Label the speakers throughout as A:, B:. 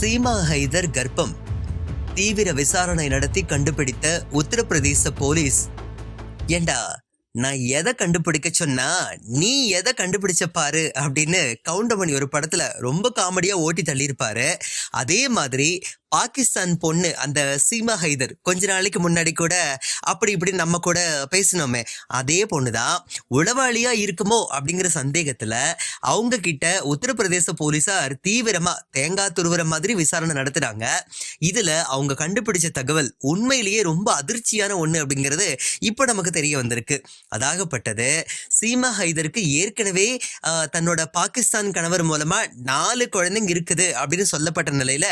A: சீமா ஹைதர் கர்ப்பம். தீவிர விசாரணை நடத்தி கண்டுபிடித்த உத்தரப்பிரதேச போலீஸ். ஏண்டா நான் எதை கண்டுபிடிக்க சொன்னா நீ எதை கண்டுபிடிச்ச பாரு அப்படின்னு கவுண்டமணி ஒரு படத்துல ரொம்ப காமெடியா ஓட்டி தள்ளியிருப்பாரு. அதே மாதிரி பாகிஸ்தான் பொண்ணு அந்த சீமா ஹைதர் கொஞ்ச நாளைக்கு முன்னாடி கூட அப்படி இப்படி நம்ம கூட பேசினோமே. அதே பொண்ணு தான் உளவாளியா இருக்குமோ அப்படிங்கிற சந்தேகத்துல அவங்க கிட்ட உத்தரப்பிரதேச போலீசார் தீவிரமா தேங்காய் துருவுற மாதிரி விசாரணை நடத்துறாங்க. இதுல அவங்க கண்டுபிடிச்ச தகவல் உண்மையிலேயே ரொம்ப அதிர்ச்சியான ஒண்ணு அப்படிங்கிறது இப்போ நமக்கு தெரிய வந்திருக்கு. அதாகப்பட்டது சீமா ஹைதருக்கு ஏற்கனவே தன்னோட பாகிஸ்தான் கணவர் மூலமா நாலு குழந்தைங்க இருக்குது அப்படின்னு சொல்லப்பட்ட நிலையில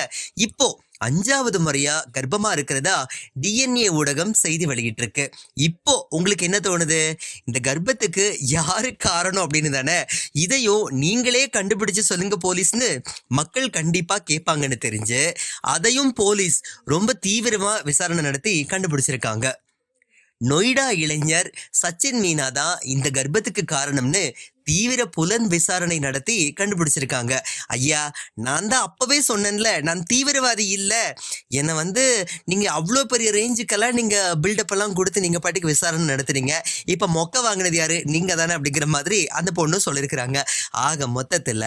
A: இப்போ அஞ்சாவது முறையா கர்ப்பமா இருக்கிறதா டிஎன்ஏ ஊடகம் செய்தி வெளியிட்டிருக்கு. இப்போ உங்களுக்கு என்ன தோணுது? இந்த கர்ப்பத்துக்கு யாரு காரணம் அப்படின்னு தானே? இதையும் நீங்களே கண்டுபிடிச்சு சொல்லுங்க போலீஸ்னு மக்கள் கண்டிப்பா கேட்பாங்கன்னு தெரிஞ்சு அதையும் போலீஸ் ரொம்ப தீவிரமா விசாரணை நடத்தி கண்டுபிடிச்சிருக்காங்க. நொய்டா இளைஞர் சச்சின் மீனா தான் இந்த கர்ப்பத்துக்கு காரணம்னு தீவிர புலன் விசாரணை நடத்தி கண்டுபிடிச்சிருக்காங்க. ஐயா நான் தான் அப்பவே சொன்னேன்ல நான் தீவிரவாதி இல்லை. என்னை வந்து நீங்கள் அவ்வளோ பெரிய ரேஞ்சுக்கெல்லாம் நீங்கள் பில்டப் எல்லாம் கொடுத்து நீங்கள் பாட்டுக்கு விசாரணை நடத்துறீங்க இப்போ மொக்க வாங்கினது யாரு? நீங்கள் தானே அப்படிங்கிற மாதிரி அந்த பொண்ணும் சொல்லியிருக்கிறாங்க ஆக மொத்தத்தில்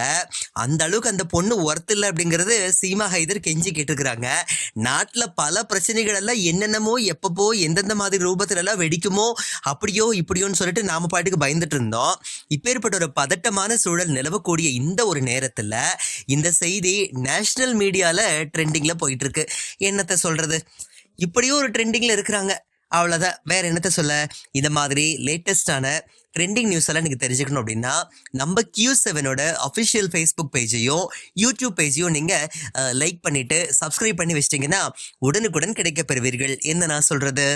A: அந்த அளவுக்கு அந்த பொண்ணு ஒர்த் இல்லை அப்படிங்கிறது சீமா ஹைதர் கெஞ்சி கேட்டிருக்கிறாங்க. நாட்டில் பல பிரச்சனைகள் எல்லாம் என்னென்னமோ எப்பப்போ எந்தெந்த மாதிரி ரூபத்துல எல்லாம் வெடிக்குமோ அப்படியோ இப்படியோன்னு சொல்லிட்டு நாம பாட்டுக்கு பயந்துட்டு இருந்தோம். இப்பேற்பட்ட ஒரு பதட்டமான சூழல் நிலவக்கூடிய இந்த ஒரு நேரத்தில் இந்த செய்தி நேஷனல் மீடியாவில் ட்ரெண்டிங்கில் போயிட்டு இருக்கு. சொல்கிறது சொல்றது? இப்படியும் ஒரு ட்ரெண்டிங்கில் இருக்கிறாங்க. அவ்வளோதான் வேற என்னத்த சொல்ல? இந்த மாதிரி லேட்டஸ்டான ட்ரெண்டிங் நியூஸ் எல்லாம் நீங்கள் தெரிஞ்சுக்கணும் அப்படின்னா நம்ம கியூ செவனோட அஃபிஷியல் ஃபேஸ்புக் பேஜையும் யூடியூப் பேஜையும் நீங்கள் லைக் பண்ணிவிட்டு சப்ஸ்கிரைப் பண்ணி வச்சிட்டிங்கன்னா உடனுக்குடன் கிடைக்க பெறுவீர்கள் என்ன நான் சொல்கிறது